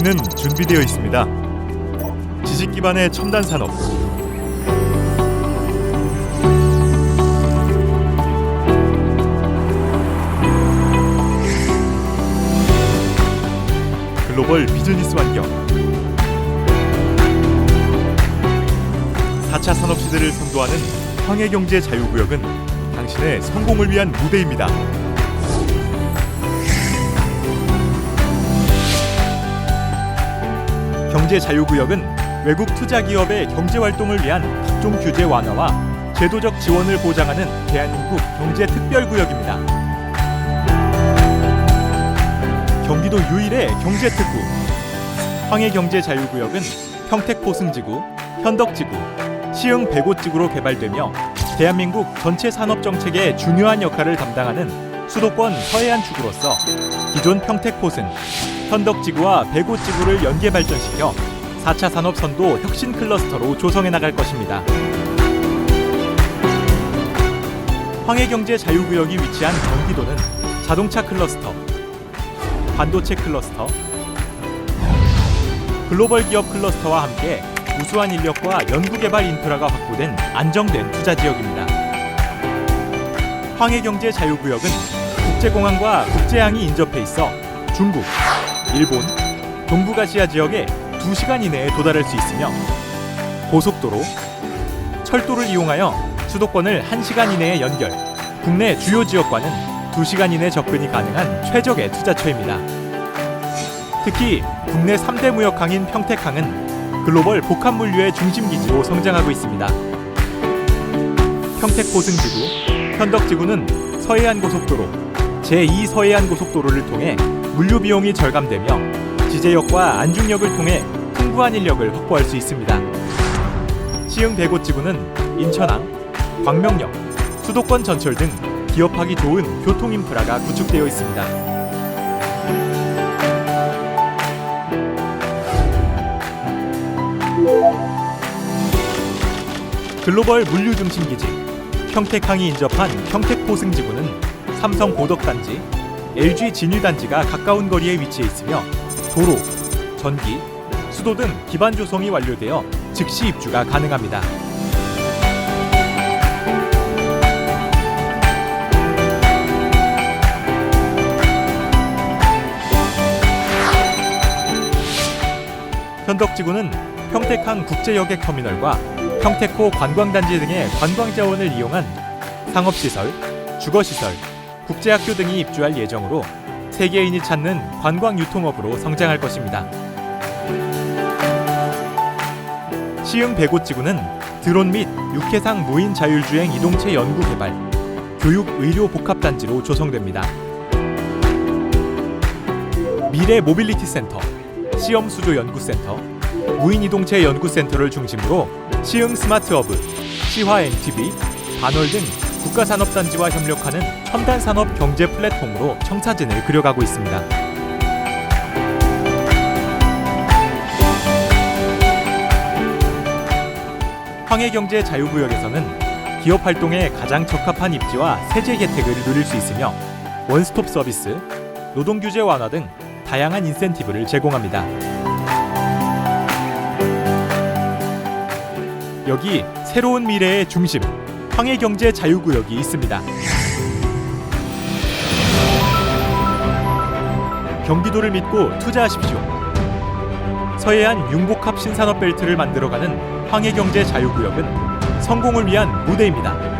우리는 준비되어 있습니다. 지식 기반의 첨단 산업. 글로벌 비즈니스 환경. 4차 산업 시대를 선도하는 황해 경제 자유구역은 당신의 성공을 위한 무대입니다. 경제 자유구역은 외국 투자 기업의 경제 활동을 위한 각종 규제 완화와 제도적 지원을 보장하는 대한민국 경제 특별구역입니다. 경기도 유일의 경제 특구 황해 경제 자유구역은 평택 포승지구, 현덕지구, 시흥 백오지구로 개발되며 대한민국 전체 산업 정책의 중요한 역할을 담당하는 수도권 서해안 축으로서 기존 평택 포승, 현덕지구와 백오지구를 연계 발전시켜 4차 산업 선도 혁신 클러스터로 조성해 나갈 것입니다. 황해경제 자유구역이 위치한 경기도는 자동차 클러스터, 반도체 클러스터, 글로벌 기업 클러스터와 함께 우수한 인력과 연구개발 인프라가 확보된 안정된 투자 지역입니다. 황해경제 자유구역은 국제공항과 국제항이 인접해 있어 중국, 일본, 동북아시아 지역에 2시간 이내에 도달할 수 있으며 고속도로, 철도를 이용하여 수도권을 1시간 이내에 연결, 국내 주요 지역과는 2시간 이내 접근이 가능한 최적의 투자처입니다. 특히 국내 3대 무역항인 평택항은 글로벌 복합 물류의 중심 기지로 성장하고 있습니다. 평택포승지구, 현덕지구는 서해안 고속도로, 제2 서해안 고속도로를 통해 물류 비용이 절감되며 지제역과 안중역을 통해 풍부한 인력을 확보할 수 있습니다. 시흥 대고지구는 인천항, 광명역, 수도권 전철 등 기업하기 좋은 교통 인프라가 구축되어 있습니다. 글로벌 물류 중심 기지 평택항이 인접한 평택포승지구는 삼성 고덕단지, LG 진유단지가 가까운 거리에 위치해 있으며 도로, 전기, 수도 등 기반 조성이 완료되어 즉시 입주가 가능합니다. 현덕지구는 평택항 국제여객 터미널과 평택호 관광단지 등의 관광 자원을 이용한 상업시설, 주거시설, 국제학교 등이 입주할 예정으로 세계인이 찾는 관광 유통업으로 성장할 것입니다. 시흥 백오지구는 드론 및 육해상 무인 자율주행 이동체 연구 개발, 교육 의료 복합 단지로 조성됩니다. 미래 모빌리티 센터, 시험 수조 연구센터, 무인 이동체 연구센터를 중심으로 시흥 스마트허브, 시화 NTV, 반월 등 국가산업단지와 협력하는 첨단 산업 경제 플랫폼으로 청사진을 그려가고 있습니다. 황해경제 자유구역에서는 기업 활동에 가장 적합한 입지와 세제 혜택을 누릴 수 있으며 원스톱 서비스, 노동 규제 완화 등 다양한 인센티브를 제공합니다. 여기 새로운 미래의 중심, 황해경제 자유구역이 있습니다. 경기도를 믿고 투자하십시오. 서해안 융복합 신산업 벨트를 만들어가는 황해경제 자유구역은 성공을 위한 무대입니다.